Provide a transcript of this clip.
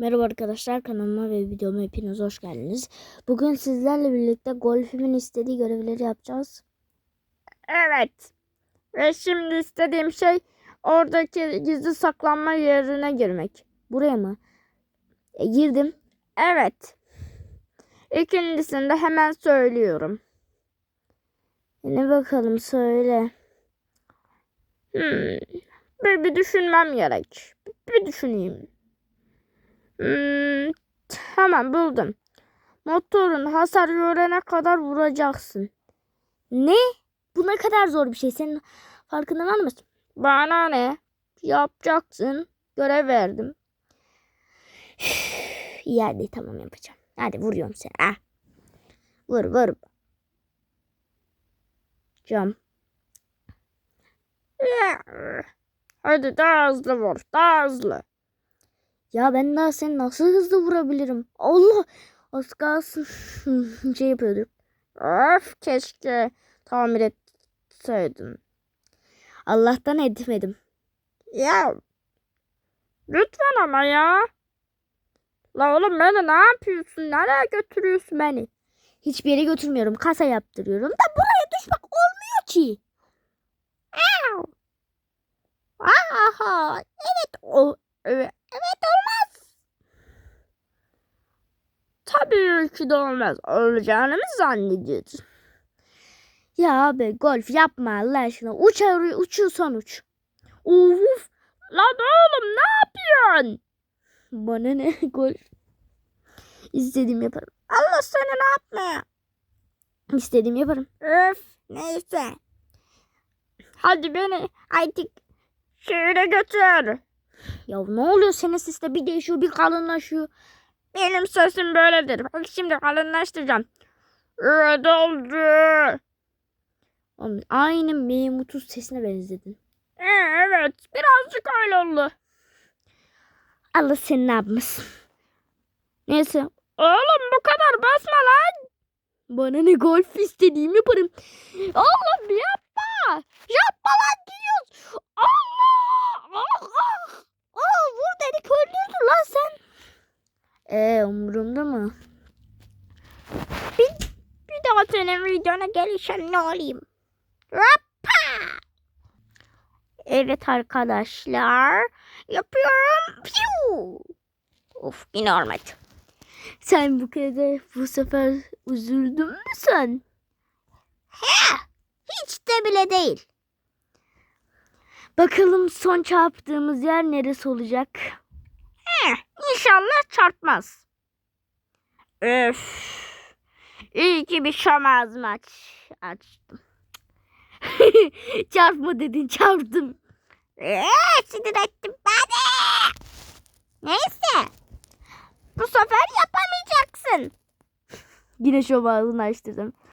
Merhaba arkadaşlar kanalıma ve videoma hepiniz hoş geldiniz. Bugün sizlerle birlikte golfümin istediği görevleri yapacağız. Evet. Ve şimdi istediğim şey oradaki gizli saklanma yerine girmek. Buraya mı? E, girdim. Evet. İkincisini de hemen söylüyorum. Ne bakalım söyle. Hmm. Bir, bir düşünmem gerek. Bir, bir düşüneyim. Hmm. Tamam buldum. Motorun hasar görene kadar vuracaksın. Ne? Bu ne kadar zor bir şey. Senin farkında var mısın? Bana ne? Yapacaksın. Görev verdim. İyi hadi tamam yapacağım. Hadi vuruyorum seni. Ah. Vur vur. Cam. Hadi daha hızlı vur. Daha hızlı. Ya ben daha seni nasıl hızlı vurabilirim? Allah. Az kalsın şey yapıyorduk. Öf keşke tamir etseydin. Allah'tan etmedim. Ya lütfen ama ya. La oğlum beni ne yapıyorsun? Nereye götürüyorsun beni? Hiçbir yere götürmüyorum. Kasa yaptırıyorum. Da buraya düşmek olmuyor ki. Aha evet o evet, evet olmaz. Tabii ki de olmaz. Olacağını mı zannediyorsun? Ya abi golf yapma Allah aşkına. Uç oraya uçuyorsan uç. Uf. Lan oğlum ne yapıyorsun? Bana ne golf. İstediğim yaparım. Allah seni ne yapma. İstediğim yaparım. Öf neyse. Hadi beni artık şehre götür. Ya ne oluyor senin sesle bir değişiyor bir kalınlaşıyor. Benim sesim böyledir. Bak şimdi kalınlaştıracağım. Evet oldu. Oğlum, Aynı Mehmut'un sesine benzedin. Ee, evet birazcık öyle oldu. Allah seni ne yapmasın. Neyse. Oğlum bu kadar basma lan. Bana ne golf istediğim yaparım. Oğlum yapma. Yapma lan gidiyoruz. Allah. Ah, ah. Aa vur dedik öldürdün lan sen. Eee umurumda mı? Bir daha senin videona gelişen ne olayım? Hoppa. Evet arkadaşlar. Yapıyorum. Piu. Of yine olmadı. Sen bu kere bu sefer üzüldün mü sen? He, hiç de bile değil. Bakalım son çarptığımız yer neresi olacak? İnşallah çarpmaz. Öf. İyi ki bir şam ağzımı aç, açtım. Çarpma dedin çarptım. Eee sinir ettim beni. Neyse. Bu sefer yapamayacaksın. Yine şom ağzını açtırdım.